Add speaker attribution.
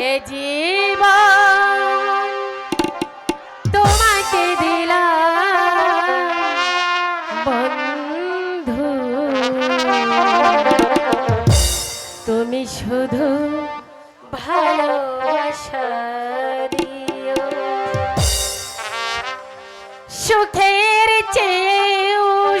Speaker 1: এ জীবন তোমাকে দিলাম বন্ধু। তুমি শুধু ভালোবাসা দিও। সুখের চেয়েও